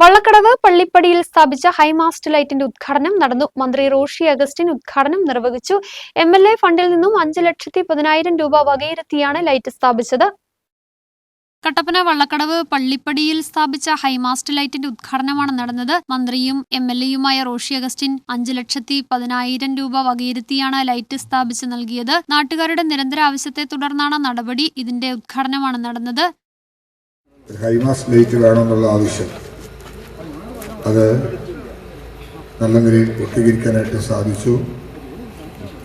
വള്ളക്കടവ് പള്ളിപ്പടിയിൽ സ്ഥാപിച്ച ഹൈമാസ്റ്റ് ലൈറ്റിന്റെ ഉദ്ഘാടനം നടന്നു. മന്ത്രി റോഷി അഗസ്റ്റിൻ ഉദ്ഘാടനം നിർവഹിച്ചു. എം എൽ എ ഫണ്ടിൽ നിന്നും അഞ്ച് ലക്ഷത്തി പതിനായിരം രൂപ വകയിരുത്തിയാണ് ലൈറ്റ് സ്ഥാപിച്ചത്. കട്ടപ്പന വള്ളക്കടവ് പള്ളിപ്പടിയിൽ സ്ഥാപിച്ച ഹൈമാസ്റ്റ് ലൈറ്റിന്റെ ഉദ്ഘാടനമാണ് നടന്നത്. മന്ത്രിയും എം എൽ എയുമായ റോഷി അഗസ്റ്റിൻ അഞ്ച് ലക്ഷത്തി പതിനായിരം രൂപ വകയിരുത്തിയാണ് ലൈറ്റ് സ്ഥാപിച്ച് നൽകിയത്. നാട്ടുകാരുടെ നിരന്തര ആവശ്യത്തെ തുടർന്നാണ് നടപടി ഇതിന്റെ ഉദ്ഘാടനമാണ് നടന്നത്. ഹൈമാസ്റ്റ് ഹൈമാസ് ലൈറ്റ് വേണമെന്നുള്ള ആവശ്യം. അത് നല്ല നിലയിൽ പൂർത്തീകരിക്കാനായിട്ട് സാധിച്ചു.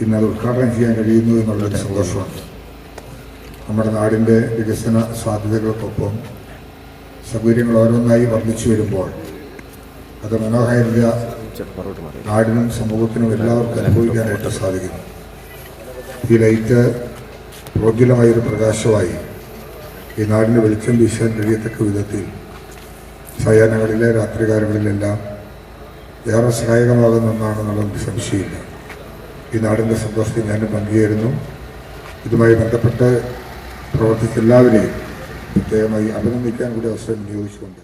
ഇന്ന് അത് ഉദ്ഘാടനം ചെയ്യാൻ കഴിയുന്നു എന്നുള്ളൊരു സന്തോഷമാണ്. നമ്മുടെ നാടിന്റെ വികസന സാധ്യതകൾക്കൊപ്പം സൗകര്യങ്ങൾ ഓരോന്നായി വർദ്ധിച്ചു വരുമ്പോൾ അത് മനോഹാരിത നാടിനും സമൂഹത്തിനും എല്ലാവർക്കും അനുഭവിക്കാനായിട്ട് സാധിക്കുന്നു. ഈ ലൈറ്റ് പ്രോജ്വലമായൊരു പ്രകാശമായി ഈ നാടിന് വെളിച്ചം വീശാൻ കഴിയത്തക്ക വിധത്തിൽ സായാഹ്നങ്ങളിലെ രാത്രികാലങ്ങളിലെല്ലാം ഏറെ സഹായകമാകുന്ന ഒന്നാണെന്നുള്ളത് സംശയമില്ല. ഈ നാടിന്റെ സന്തോഷത്തിൽ ഞാനും പങ്കുചേരുന്നു. ഇതുമായി ബന്ധപ്പെട്ട് പ്രവർത്തിച്ച എല്ലാവരെയും പ്രത്യേകമായി അഭിനന്ദിക്കാൻ കൂടി അവസരം വിനിയോഗിച്ചുകൊണ്ട്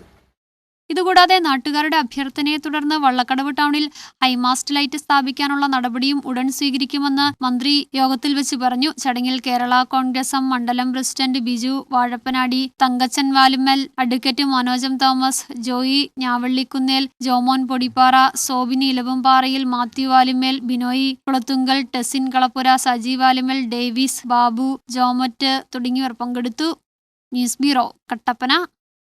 ഇതുകൂടാതെ നാട്ടുകാരുടെ അഭ്യർത്ഥനയെ തുടർന്ന് വള്ളക്കടവ് ടൗണിൽ ഹൈമാസ്റ്റ് ലൈറ്റ് സ്ഥാപിക്കാനുള്ള നടപടിയും ഉടൻ സ്വീകരിക്കുമെന്ന് മന്ത്രി യോഗത്തിൽ വെച്ച് പറഞ്ഞു. ചടങ്ങിൽ കേരള കോൺഗ്രസ് എം മണ്ഡലം പ്രസിഡന്റ് ബിജു വാഴപ്പനാടി തങ്കച്ചൻ വാലുമ്മൽ അഡ്വക്കേറ്റ് മനോജം തോമസ് ജോയി ഞാവള്ളിക്കുന്നേൽ ജോമോൻ പൊടിപ്പാറ സോബിൻ ഇലവുംപാറയിൽ മാത്യു വാലുമേൽ ബിനോയി കുളത്തുങ്കൽ ടെസിൻ കളപ്പുര സജി വാലുമൽ ഡേവിസ് ബാബു ജോമറ്റ് തുടങ്ങിയവർ പങ്കെടുത്തു. News bureau Kattappana.